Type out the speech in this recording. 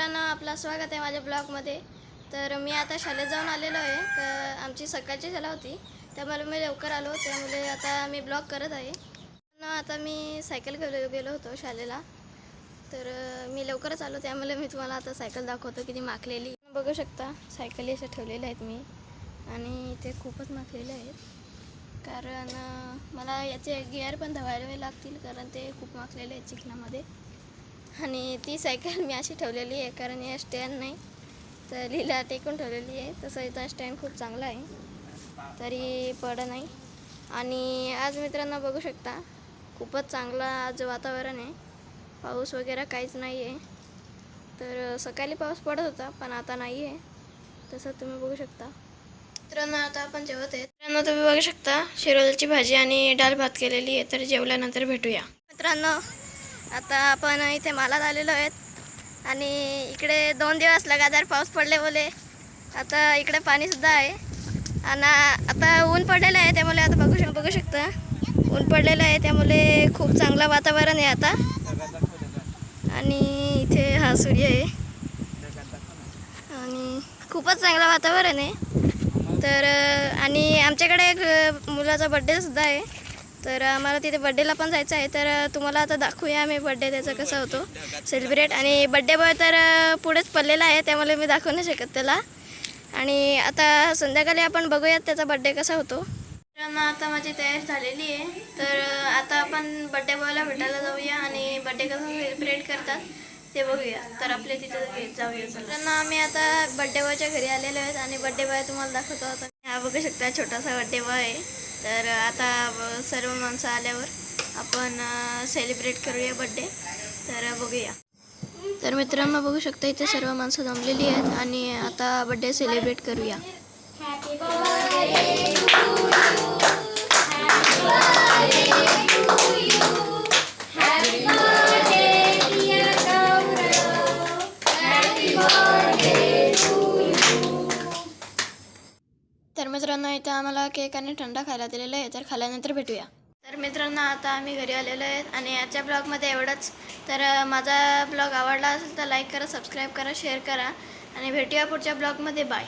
मित्रांनो आपलं स्वागत आहे माझ्या ब्लॉगमध्ये. तर मी आता शाळेत जाऊन आलेलो आहे. क आमची सकाळची शाळा होती. त्यामुळे मी लवकर आलो. त्यामुळे आता मी ब्लॉग करत आहे. आता मी सायकल गेलो गेलो होतो शाळेला. तर मी लवकरच आलो. त्यामुळे मी तुम्हाला आता सायकल दाखवतो किती माखलेली. बघू शकता सायकली अशा ठेवलेल्या आहेत मी. आणि ते खूपच माखलेले आहेत. कारण मला याचे गिअर पण धवायला लागतील. कारण ते खूप माखलेले आहेत चिखलामध्ये. आणि ती सायकल मी अशी ठेवलेली आहे कारण या स्टँड नाही. तर लिला टेकून ठेवलेली आहे. तसं इथं स्टँड खूप चांगला आहे. तरी पड नाही. आणि आज मित्रांना बघू शकता खूपच चांगला आज वातावरण आहे. पाऊस वगैरे काहीच नाही आहे तर सकाळी पाऊस पडत होता पण आता नाही आहे तसं तुम्ही बघू शकता. मित्रांनो आता आपण जेवत आहे. मित्रांनो तुम्ही बघू शकता शिरोलची भाजी आणि डाळ भात केलेली आहे. तर जेवल्यानंतर भेटूया. मित्रांनो आता आपण इथे मालात आलेलो आहेत. आणि इकडे दोन दिवस लगातार पाऊस पडले बोले. आता इकडे पाणीसुद्धा आहे. आणि आता ऊन पडलेलं आहे त्यामुळे आता बघू शक बघू शकता. ऊन पडलेलं आहे त्यामुळे खूप चांगलं वातावरण आहे आता. आणि इथे हा सूर्य आहे. आणि खूपच चांगलं वातावरण आहे. तर आणि आमच्याकडे एक मुलाचा बड्डेसुद्धा आहे. तर आम्हाला तिथे बड्डेला पण जायचं आहे. तर तुम्हाला आता दाखवूया आम्ही बड्डे त्याचा कसा होतो. सेलिब्रेट आणि बड्डे बॉय तर पुढेच पडलेला आहे त्यामुळे मी दाखवू नाही शकत त्याला. आणि आता संध्याकाळी आपण बघूयात त्याचा बड्डे कसा होतो. मित्रांनो आता माझी तयारी झालेली आहे. तर आता आपण बड्डे बॉयला भेटायला जाऊया आणि बड्डे कसं सेलिब्रेट करतात ते बघूया. तर आपले तिथे जाऊया. मित्रांनो आम्ही आता बड्डे बॉयच्या घरी आलेलो आहेत आणि बड्डे बॉय तुम्हाला दाखवतो आता. हा बघू शकता छोटासा बड्डे बॉय आहे. तर आता सर्व माणसं आल्यावर आपण सेलिब्रेट करूया बड्डे तर बघूया. तर मित्रांनो बघू शकता इथे सर्व माणसं जमलेली आहेत आणि आता बड्डे सेलिब्रेट करूया. मित्रांनो इथं आम्हाला केक आणि थंडा खायला दिलेला आहे तर खाल्यानंतर भेटूया. तर मित्रांनो आता आम्ही घरी आलेलो आहेत आणि आजच्या ब्लॉगमध्ये एवढंच. तर माझा ब्लॉग आवडला असेल तर लाईक करा सबस्क्राईब करा शेअर करा आणि भेटूया पुढच्या ब्लॉगमध्ये. बाय.